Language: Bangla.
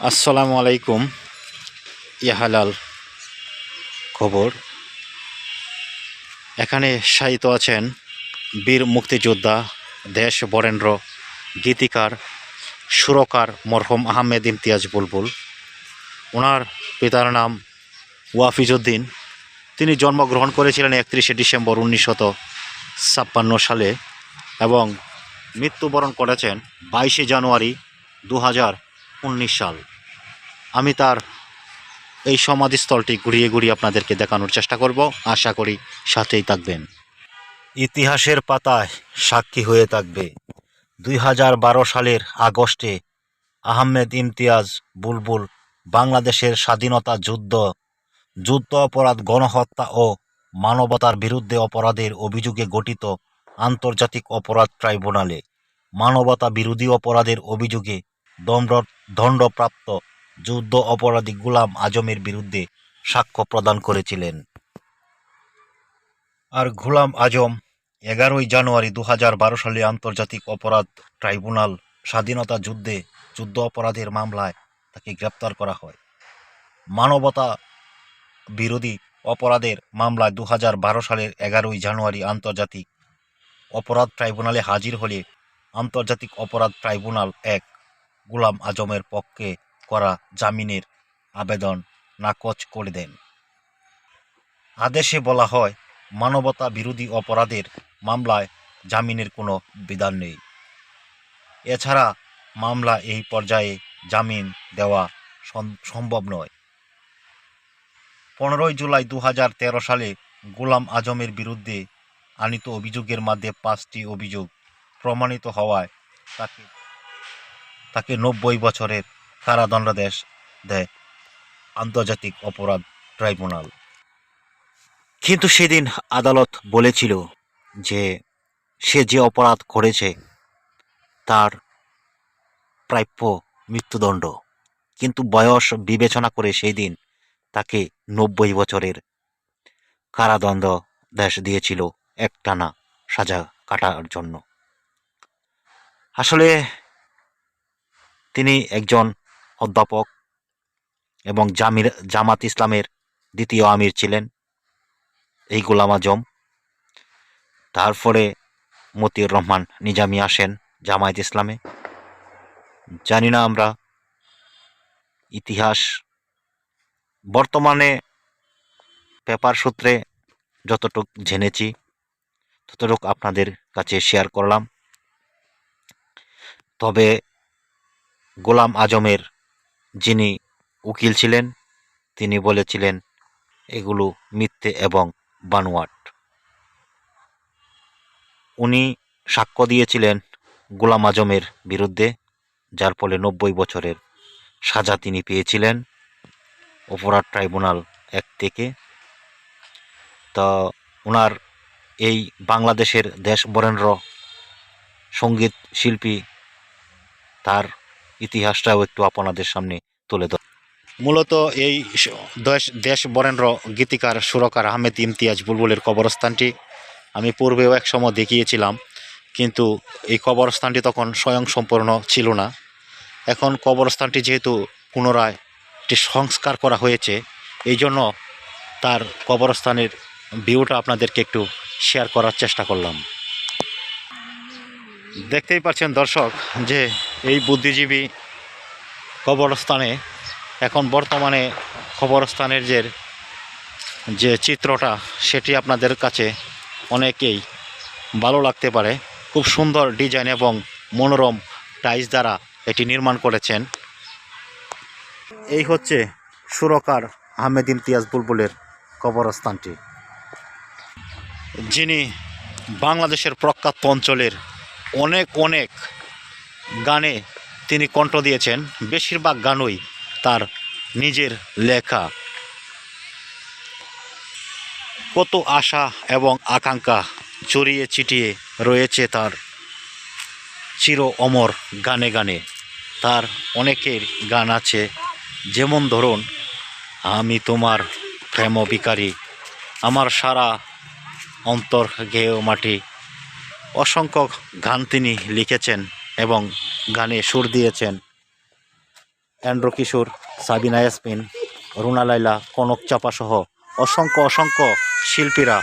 আসসালামু আলাইকুম। ইয়াহালাল খবর। এখানে শায়িত আছেন বীর মুক্তিযোদ্ধা, দেশ বরেন্দ্র, গীতিকার, সুরকার মরহম আহমেদ ইমতিয়াজ বুলবুল। ওনার পিতার নাম ওয়াফিজউদ্দিন। তিনি জন্মগ্রহণ করেছিলেন একত্রিশে ডিসেম্বর উনিশশত ছাপ্পান্ন সালে এবং মৃত্যুবরণ করেছেন বাইশে জানুয়ারি দু হাজার উনিশ সাল। আমি তার এই সমাধিস্থলটি ঘুরিয়ে ঘুরিয়ে আপনাদেরকে দেখানোর চেষ্টা করব। আশা করি সাথেই থাকবেন। ইতিহাসের পাতায় সাক্ষী হয়ে থাকবে। দুই হাজার বারো সালের আগস্টে আহমেদ ইমতিয়াজ বুলবুল বাংলাদেশের স্বাধীনতা যুদ্ধ যুদ্ধ অপরাধ, গণহত্যা ও মানবতার বিরুদ্ধে অপরাধের অভিযোগে গঠিত আন্তর্জাতিক অপরাধ ট্রাইব্যুনালে মানবতা বিরোধী অপরাধের অভিযোগে দণ্ড, দণ্ডপ্রাপ্ত যুদ্ধ অপরাধী গুলাম আজমের বিরুদ্ধে সাক্ষ্য প্রদান করেছিলেন। আর গুলাম আজম এগারোই জানুয়ারি দু সালে আন্তর্জাতিক অপরাধ ট্রাইব্যুনাল স্বাধীনতা যুদ্ধে যুদ্ধ অপরাধের মামলায় তাকে গ্রেপ্তার করা হয়। মানবতা বিরোধী অপরাধের মামলায় দু বারো সালের এগারোই জানুয়ারি আন্তর্জাতিক অপরাধ ট্রাইব্যুনালে হাজির হলে আন্তর্জাতিক অপরাধ ট্রাইব্যুনাল এক গুলাম আজমের পক্ষে করা জামিনের আবেদন নাকচ করে দেন। আদেশে বলা হয়, মানবতা বিরোধী অপরাধের মামলায় জামিনের কোনো বিধান নেই। এছাড়া মামলা এই পর্যায়ে জামিন দেওয়া সম- সম্ভব নয়। পনেরোই জুলাই দু হাজার তেরো সালে গোলাম আজমের বিরুদ্ধে আনিত অভিযোগের মধ্যে পাঁচটি অভিযোগ প্রমাণিত হওয়ায় তাকে তাকে নব্বই বছরের কারাদণ্ডাদেশ দেয় আন্তর্জাতিক অপরাধ ট্রাইব্যুনাল। কিন্তু সেদিন আদালত বলেছিল যে সে যে অপরাধ করেছে, তার প্রাপ্য মৃত্যুদণ্ড। কিন্তু বয়স বিবেচনা করে সেই দিন তাকে নব্বই বছরের কারাদণ্ড দেশ দিয়েছিল একটানা সাজা কাটার জন্য। আসলে তিনি একজন অধ্যাপক এবং জামির, জামাত ইসলামের দ্বিতীয় আমির ছিলেন, এই গোলাম আজম। তারপরে মতিউর রহমান নিজামি আসেন জামায়াত ইসলামে। জানি না আমরা ইতিহাস, বর্তমানে পেপার সূত্রে যতটুক জেনেছি, ততটুক আপনাদের কাছে শেয়ার করলাম। তবে গোলাম আজমের যিনি উকিল ছিলেন, তিনি বলেছিলেন, এগুলো মিথ্যে এবং বানোয়াট। উনি সাক্ষ্য দিয়েছিলেন গোলাম আজমের বিরুদ্ধে, যার ফলে নব্বই বছরের সাজা তিনি পেয়েছিলেন অপরাধ ট্রাইব্যুনাল এক থেকে। তো ওনার এই বাংলাদেশের দেশ বরেন্দ্র সংগীত শিল্পী তার ইতিহাসটাও একটু আপনাদের সামনে তুলে ধর মূলত এই দেশ দেশ বরেন্দ্র গীতিকার সুরকার আহমেদ ইমতিয়াজ বুলবুলের কবরস্থানটি আমি পূর্বেও এক সময় দেখিয়েছিলাম, কিন্তু এই কবরস্থানটি তখন স্বয়ং সম্পূর্ণ ছিল না। এখন কবরস্থানটি যেহেতু পুনরায় একটি সংস্কার করা হয়েছে, এই জন্য তার কবরস্থানের ভিউটা আপনাদেরকে একটু শেয়ার করার চেষ্টা করলাম। দেখতেই পাচ্ছেন দর্শক যে এই বুদ্ধিজীবী কবরস্থানে এখন বর্তমানে কবরস্থানের যে যে চিত্রটা, সেটি আপনাদের কাছে অনেকেই ভালো লাগতে পারে। খুব সুন্দর ডিজাইন এবং মনোরম টাইলস দ্বারা এটি নির্মাণ করেছেন। এই হচ্ছে সুরকার আহমেদ ইমতিয়াজ বুলবুলের কবরস্থানটি। যিনি বাংলাদেশের প্রখ্যাত অঞ্চলের অনেক অনেক গানে তিনি কণ্ঠ দিয়েছেন, বেশিরভাগ গানই তার নিজের লেখা। কত আশা এবং আকাঙ্ক্ষা চড়িয়ে চিটিয়ে রয়েছে তার চির অমর গানে গানে। তার অনেকের গান আছে, যেমন ধরুন, আমি তোমার প্রেম বিকারী আমার সারা অন্তর গেয় মাটি। অসংখ্য গান তিনি লিখেছেন। এবং গানে সুর দিয়েছেন অ্যান্ড্রো কিশোর, সাবিনা ইয়াসমিন, রুনা লাইলা কনক চাপাসহ অসংখ্য অসংখ্য শিল্পীরা।